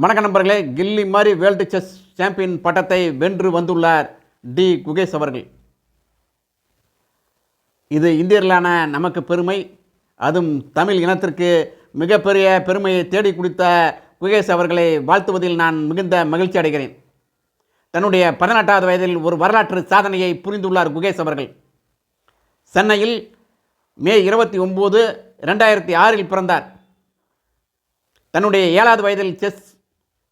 வணக்க நண்பர்களே கில்லி மாதிரி வேர்ல்டு செஸ் சாம்பியன் பட்டத்தை வென்று வந்துள்ளார் டி. குகேஷ் அவர்கள். இது இந்தியர்களான நமக்கு பெருமை அதுவும் தமிழ் இனத்திற்கு மிகப்பெரிய பெருமையை தேடி கொடுத்த குகேஷ் அவர்களை வாழ்த்துவதில் நான் மிகுந்த மகிழ்ச்சி அடைகிறேன். தன்னுடைய பதினெட்டாவது வயதில் ஒரு வரலாற்று சாதனையை புரிந்துள்ளார் குகேஷ் அவர்கள். சென்னையில் மே இருபத்தி ஒம்பது ரெண்டாயிரத்தி ஆறில் பிறந்தார். தன்னுடைய ஏழாவது வயதில் செஸ்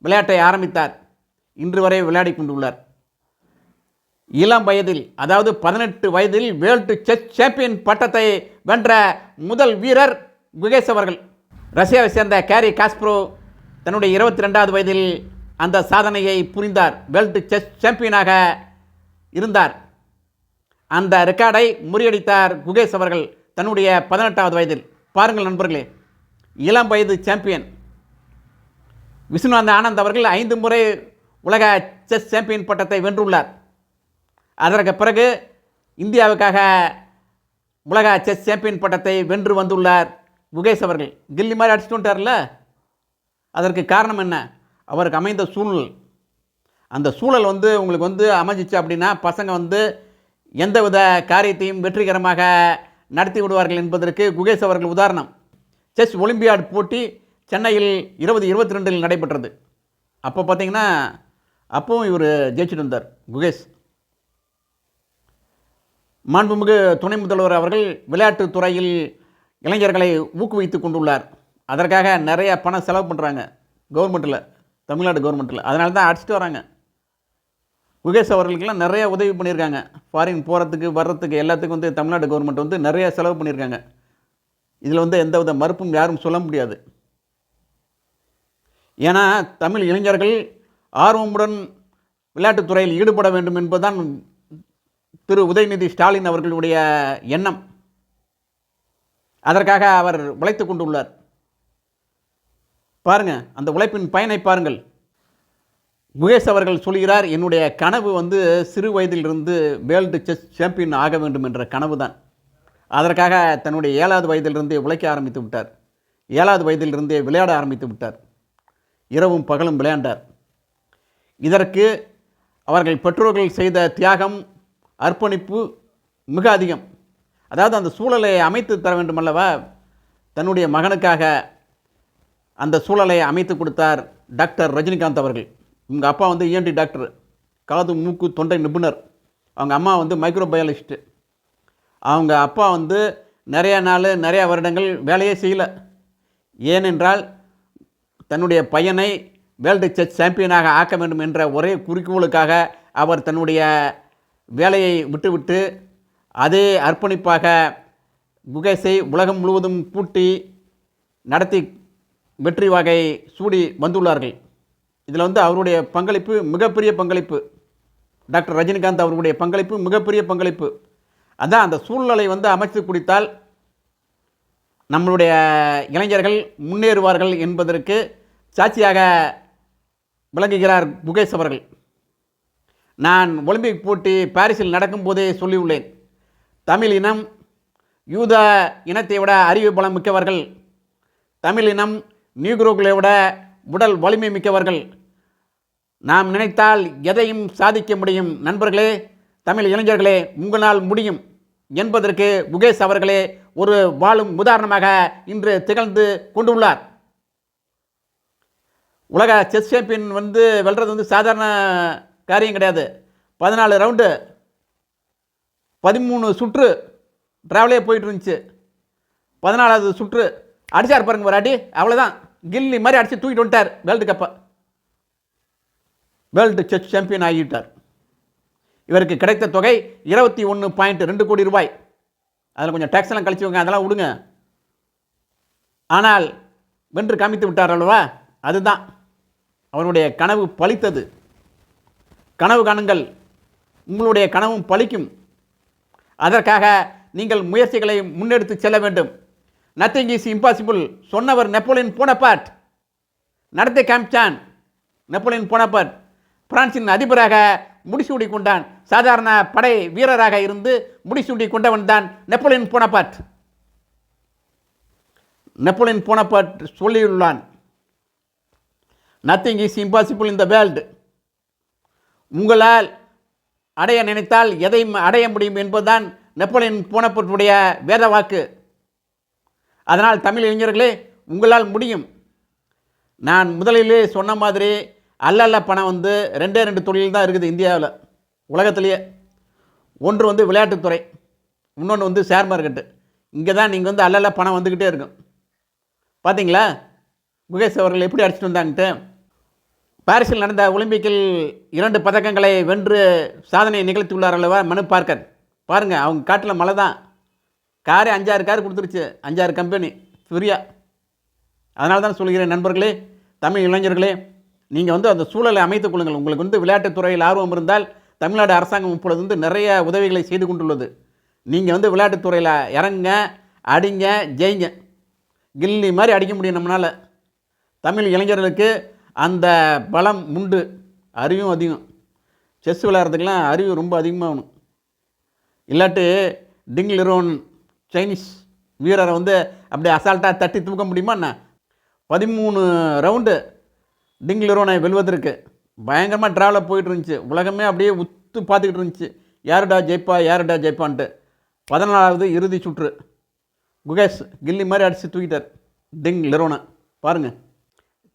விளையாட்டை ஆரம்பித்தார். இன்று வரை விளையாடி கொண்டுள்ளார். இளம் வயதில் அதாவது பதினெட்டு வயதில் வேர்ல்டு செஸ் சாம்பியன் பட்டத்தை வென்ற முதல் வீரர் குகேஷ் அவர்கள். ரஷ்யாவை சேர்ந்த கேரி காஸ்ப்ரோ தன்னுடைய இருபத்தி ரெண்டாவது வயதில் அந்த சாதனையை புரிந்தார். வேர்ல்டு செஸ் சாம்பியனாக இருந்தார். அந்த ரெக்கார்டை முறியடித்தார் குகேஷ் அவர்கள் தன்னுடைய பதினெட்டாவது வயதில். பாருங்கள் நண்பர்களே இளம் வயது சாம்பியன். விஸ்வநாத ஆனந்த் அவர்கள் ஐந்து முறை உலக செஸ் சாம்பியன் பட்டத்தை வென்றுள்ளார். அதற்கு பிறகு இந்தியாவுக்காக உலக செஸ் சாம்பியன் பட்டத்தை வென்று வந்துள்ளார் குகேஷ் அவர்கள். கில்லி மாதிரி அடிச்சுட்டு வந்துட்டார்ல? அதற்கு காரணம் என்ன? அவருக்கு அமைந்த சூழல். அந்த சூழல் வந்து உங்களுக்கு வந்து அமைஞ்சிச்சு அப்படின்னா பசங்க வந்து எந்தவித காரியத்தையும் வெற்றிகரமாக நடத்தி விடுவார்கள் என்பதற்கு குகேஷ் அவர்கள் உதாரணம். செஸ் ஒலிம்பியாட் போட்டி சென்னையில் இருபது இருபத்தி ரெண்டில் நடைபெற்றது. அப்போ பார்த்தீங்கன்னா அப்பவும் இவர் ஜெயிச்சுட்டு வந்தார் குகேஷ். மாண்புமிகு துணை முதல்வர் அவர்கள் விளையாட்டுத் துறையில் இளைஞர்களை ஊக்குவித்து கொண்டுள்ளார். அதற்காக நிறைய பணம் செலவு பண்ணுறாங்க கவர்மெண்ட்டில் தமிழ்நாடு கவர்மெண்ட்டில் அதனால தான் அடிச்சிட்டு வராங்க. குகேஷ் அவர்களுக்கெல்லாம் நிறைய உதவி பண்ணியிருக்காங்க. ஃபாரின் போகிறதுக்கு வர்றதுக்கு எல்லாத்துக்கும் வந்து தமிழ்நாடு கவர்மெண்ட் வந்து நிறைய செலவு பண்ணியிருக்காங்க. இதில் வந்து எந்தவித மறுப்பும் யாரும் சொல்ல முடியாது. ஏன்னா தமிழ் இளைஞர்கள் ஆர்வமுடன் விளையாட்டுத் துறையில் ஈடுபட வேண்டும் என்பதுதான் திரு உதயநிதி ஸ்டாலின் அவர்களுடைய எண்ணம். அதற்காக அவர் உழைத்து கொண்டுள்ளார். பாருங்கள் அந்த உழைப்பின் பயனை பாருங்கள். முகேஷ் அவர்கள் சொல்கிறார் என்னுடைய கனவு வந்து சிறு வயதிலிருந்து வேர்ல்டு செஸ் சாம்பியன் ஆக வேண்டும் என்ற கனவு தான் அதற்காக தன்னுடைய ஏழாவது வயதிலிருந்தே உழைக்க ஆரம்பித்து விட்டார். ஏழாவது வயதிலிருந்தே விளையாட ஆரம்பித்து விட்டார். இரவும் பகலும் விளையாண்டார். இதற்கு அவர்கள் பெற்றோர்கள் செய்த தியாகம் அர்ப்பணிப்பு மிக அதிகம். அதாவது அந்த சூழலை அமைத்து தர வேண்டுமல்லவா? தன்னுடைய மகனுக்காக அந்த சூழலை அமைத்து கொடுத்தார் டாக்டர் ரஜினிகாந்த் அவர்கள். இவங்க அப்பா வந்து இஎன்டி டாக்டர். காது மூக்கு தொண்டை நிபுணர். அவங்க அம்மா வந்து மைக்ரோபயாலஜிஸ்ட்டு அவங்க அப்பா வந்து நிறையா நாள் நிறையா வருடங்கள் வேலையே செய்யலை. ஏனென்றால் தன்னுடைய பையனை வேர்ல்டு செஸ் சாம்பியனாக ஆக்க வேண்டும் என்ற ஒரே குறிக்கோளுக்காக அவர் தன்னுடைய வேலையை விட்டுவிட்டு அதே அர்ப்பணிப்பாக குகேஷை உலகம் முழுவதும் பூட்டி நடத்தி வெற்றி வகை சூடி வந்துள்ளார்கள். இதில் வந்து அவருடைய பங்களிப்பு மிகப்பெரிய பங்களிப்பு. டாக்டர் ரஜினிகாந்த் அவர்களுடைய பங்களிப்பு மிகப்பெரிய பங்களிப்பு. அதான் அந்த சூழ்நிலை வந்து அமைத்து குடித்தால் நம்மளுடைய இளைஞர்கள் முன்னேறுவார்கள் என்பதற்கு சாட்சியாக விளங்குகிறார் முகேஷ் அவர்கள். நான் ஒலிம்பிக் போட்டி பாரிஸில் நடக்கும்போதே சொல்லியுள்ளேன். தமிழ் இனம் யூத இனத்தை விட அறிவு பலம் மிக்கவர்கள் தமிழ் இனம் நியூக்ரோக்களை விட உடல் வலிமை மிக்கவர்கள். நாம் நினைத்தால் எதையும் சாதிக்க முடியும். நண்பர்களே தமிழ் இளைஞர்களே உங்களால் முடியும் என்பதற்கு முகேஷ் அவர்களே ஒரு வாழும் உதாரணமாக இன்று திகழ்ந்து கொண்டுள்ளார். உலக செஸ் சாம்பியன் வந்து வெல்றது வந்து சாதாரண காரியம் கிடையாது. பதினாலு ரவுண்டு பதிமூணு சுற்று ட்ராவலே போயிட்டு இருந்துச்சு. பதினாலாவது சுற்று அடிச்சார் பாருங்க வராடி அவ்வளோதான் கில்லி மாதிரி அடித்து தூக்கிட்டு வந்துட்டார் வேர்ல்டு கப்பை. வேர்ல்டு செஸ் சாம்பியன் ஆகிவிட்டார். இவருக்கு கிடைத்த தொகை இருபத்தி ஒன்று பாயிண்ட் ரெண்டு கோடி ரூபாய். அதில் கொஞ்சம் டேக்ஸ்லாம் எல்லாம் கழிச்சுவங்க அதெல்லாம் விடுங்க. ஆனால் வென்று காமித்து விட்டார் அல்லவா? அதுதான். அவனுடைய கனவு பலித்தது கனவு காணுங்கள். உங்களுடைய கனவும் பலிக்கும் அதற்காக நீங்கள் முயற்சிகளை முன்னெடுத்து செல்ல வேண்டும். நத்திங் இஸ் இம்பாசிபிள் சொன்னவர் நெப்போலியன் போனபாட் நடத்தை காமிச்சான் நெப்போலியன் போனபாட் பிரான்சின் அதிபராக முடிசூடி கொண்டான். சாதாரண படை வீரராக இருந்து முடிசூடி கொண்டவன் தான் Napoleon Bonaparte Napoleon Bonaparte சொல்லியுள்ளான். Nothing is impossible in the world உங்களால் அடைய நினைத்தால் எதையும் அடைய முடியும் என்பதுதான் நெப்போலியன் போனப்பட்டுடைய வேத வாக்கு. அதனால் தமிழ் இளைஞர்களே உங்களால் முடியும். நான் முதலிலே சொன்ன மாதிரி அல்லல்ல பணம் வந்து ரெண்டே ரெண்டு தொழில் தான் இருக்குது இந்தியாவில் உலகத்திலேயே. ஒன்று வந்து விளையாட்டுத்துறை இன்னொன்று வந்து ஷேர் மார்க்கெட்டு இங்கே தான் நீங்கள் வந்து அல்லல்ல பணம் வந்துக்கிட்டே இருக்கும். பார்த்தீங்களா? முகேஷ் அவர்கள் எப்படி அடிச்சிட்டு வந்தாங்கன்ட்டு? பாரிஸில் நடந்த ஒலிம்பிக்கில் இரண்டு பதக்கங்களை வென்று சாதனையை நிகழ்த்தியுள்ளார் அல்லவா மனு பார்க்கர். பாருங்கள் அவங்க காட்டில் மழை தான். காரே அஞ்சாறு கார் கொடுத்துருச்சு. அஞ்சாறு கம்பெனி. ஃப்ரீயாக அதனால தான் சொல்கிறேன் நண்பர்களே தமிழ் இளைஞர்களே நீங்கள் வந்து அந்த சூழலை அமைத்துக் கொள்ளுங்கள். உங்களுக்கு வந்து விளையாட்டுத் துறையில் ஆர்வம் இருந்தால் தமிழ்நாடு அரசாங்கம் இப்பொழுது வந்து நிறைய உதவிகளை செய்து கொண்டுள்ளது. நீங்கள் வந்து விளையாட்டுத் துறையில் இறங்க அடிங்க ஜெயிங்க. கில்லி மாதிரி அடிக்க முடியும் நம்மளால். தமிழ் இளைஞர்களுக்கு அந்த பலம் உண்டு. அறிவும் அதிகம். செஸ் விளையாடுறதுக்கெலாம் அறிவு ரொம்ப அதிகமாக ஆகணும் இல்லாட்டி டிங் லிரோன் சைனீஸ் வீரரை வந்து அப்படியே அசால்ட்டாக தட்டி தூக்க முடியுமா என்ன? பதிமூணு ரவுண்டு டிங் லிரோனை வெல்வதற்கு. பயங்கரமாக ட்ராவலில் போயிட்டு இருந்துச்சு. உலகமே அப்படியே உத்து பார்த்துக்கிட்டு இருந்துச்சு. யாருடா ஜெயிப்பா? யாருடா ஜெயிப்பான்ட்டு. பதினாலாவது இறுதி சுற்று. குகேஷ் கில்லி மாதிரி அடித்து தூக்கிட்டார் டிங் லிரோனை. பாருங்கள்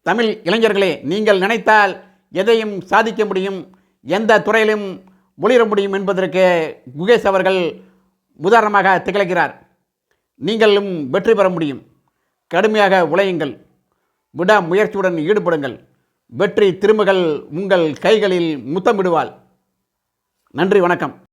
தமிழ் இளைஞர்களே நீங்கள் நினைத்தால் எதையும் சாதிக்க முடியும் எந்த துறையிலும் ஒளிர முடியும் என்பதற்கு குகேஷ் அவர்கள் உதாரணமாக திகழ்கிறார். நீங்களும் வெற்றி பெற முடியும். கடுமையாக உழையுங்கள். விடா முயற்சியுடன் ஈடுபடுங்கள். வெற்றி திரும்புகள் உங்கள் கைகளில் முத்தமிடுவாள். நன்றி வணக்கம்.